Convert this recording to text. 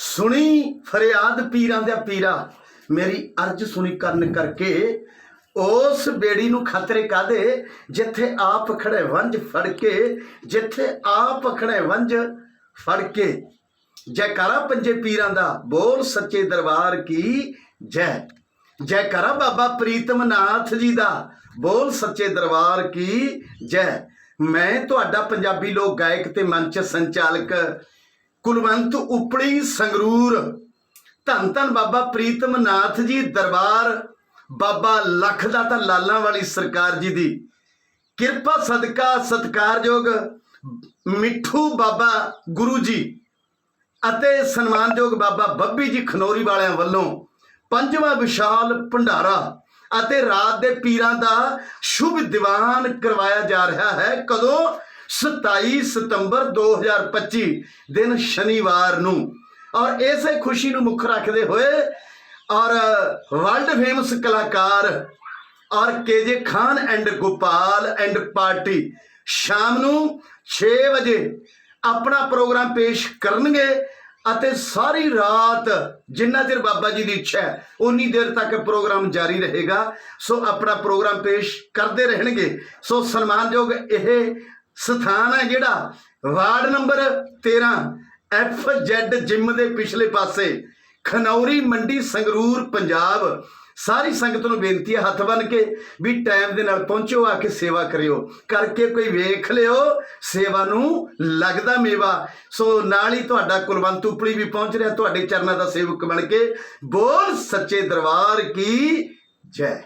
ਸੁਣੀ ਫਰਿਆਦ ਪੀਰਾਂ ਦੇ ਪੀਰਾ, ਮੇਰੀ ਅਰਜ ਸੁਣੀ ਕਰਨ ਕਰਕੇ, ਉਸ ਬੇੜੀ ਨੂੰ ਖਤਰੇ ਕਾਦੇ ਜਿੱਥੇ ਆਪ ਖੜੇ ਵੰਜ ਫੜ ਕੇ, ਜਿੱਥੇ ਆਪ ਖੜੇ ਵੰਜ ਫੜ ਕੇ। ਜੈਕਾਰਾ ਪੰਜੇ ਪੀਰਾਂ ਦਾ ਬੋਲ ਸੱਚੇ ਦਰਬਾਰ ਕੀ ਜੈ? ਜੈਕਾਰਾ ਬਾਬਾ ਪ੍ਰੀਤਮ ਨਾਥ ਜੀ ਦਾ ਬੋਲ ਸੱਚੇ ਦਰਬਾਰ ਕੀ ਜੈ? ਮੈਂ ਤੁਹਾਡਾ ਪੰਜਾਬੀ ਲੋਕ ਗਾਇਕ ਤੇ ਮੰਚ ਸੰਚਾਲਕ ਕੁਲਵੰਤ ਉਪੜੀ ਸੰਗਰੂਰ। ਧੰਨ ਧੰਨ ਬਾਬਾ ਪ੍ਰੀਤਮ ਨਾਥ ਜੀ ਦਰਬਾਰ। ਬਾਬਾ ਲੱਖ ਦਾ ਤਾਂ ਲਾਲਾਂ ਵਾਲੀ ਸਰਕਾਰ ਜੀ ਦੀ। ਕਿਰਪਾ, ਸਦਕਾ, ਸਤਕਾਰਯੋਗ ਮਿੱਠੂ ਬਾਬਾ ਗੁਰੂ ਜੀ ਅਤੇ ਸਨਮਾਨਯੋਗ ਬਾਬਾ ਬੱਬੀ ਜੀ ਖਨੋਰੀ ਵਾਲਿਆਂ ਵੱਲੋਂ ਪੰਜਵਾਂ ਵਿਸ਼ਾਲ ਭੰਡਾਰਾ ਅਤੇ ਰਾਤ ਦੇ ਪੀਰਾਂ ਦਾ ਸ਼ੁਭ ਦੀਵਾਨ ਕਰਵਾਇਆ ਜਾ ਰਿਹਾ ਹੈ। ਕਦੋਂ? 27 ਸਤੰਬਰ 2025 ਦਿਨ ਸ਼ਨੀਵਾਰ ਨੂੰ। ਔਰ ਇਸੇ ਖੁਸ਼ੀ ਨੂੰ ਮੁੱਖ ਰੱਖਦੇ ਹੋਏ ਔਰ ਵਰਲਡ ਫੇਮਸ ਕਲਾਕਾਰ ਔਰ KJ Khan and Gopal and party ਸ਼ਾਮ ਨੂੰ 6 ਵਜੇ ਆਪਣਾ ਪ੍ਰੋਗਰਾਮ ਪੇਸ਼ ਕਰਨਗੇ ਅਤੇ ਸਾਰੀ ਰਾਤ ਜਿੰਨਾ ਚਿਰ ਬਾਬਾ ਜੀ ਦੀ ਇੱਛਾ ਹੈ ਉਨੀ ਦੇਰ ਤੱਕ ਪ੍ਰੋਗਰਾਮ ਜਾਰੀ ਰਹੇਗਾ। ਸੋ ਆਪਣਾ ਪ੍ਰੋਗਰਾਮ ਪੇਸ਼ ਕਰਦੇ ਰਹਿਣਗੇ। ਸੋ ਸਨਮਾਨਯੋਗ ਇਹ ਸਥਾਨ ਹੈ ਜਿਹੜਾ? Ward number 13 F Z gym ਦੇ ਪਿਛਲੇ ਪਾਸੇ, ਖਨੌਰੀ ਮੰਡੀ, ਸੰਗਰੂਰ, ਪੰਜਾਬ। ਸਾਰੀ ਸੰਗਤ ਨੂੰ ਬੇਨਤੀ ਹੈ, ਹੱਥ ਬੰਨ ਕੇ ਵੀ ਟਾਈਮ ਦੇ ਨਾਲ ਪਹੁੰਚੋ, ਆ ਕੇ ਸੇਵਾ ਕਰਿਓ। ਕਰਕੇ ਕੋਈ ਵੇਖ ਲਿਓ, ਸੇਵਾ ਨੂੰ ਲੱਗਦਾ ਮੇਵਾ। ਸੋ ਨਾਲ ਹੀ ਤੁਹਾਡਾ ਕੁਲਵੰਤ ਉਪਲੀ ਵੀ ਪਹੁੰਚ ਰਿਹਾ, ਤੁਹਾਡੇ ਚਰਨਾਂ ਦਾ ਸੇਵਕ ਬਣ ਕੇ। ਬੋਲ ਸੱਚੇ ਦਰਬਾਰ ਕੀ? ਜੈ।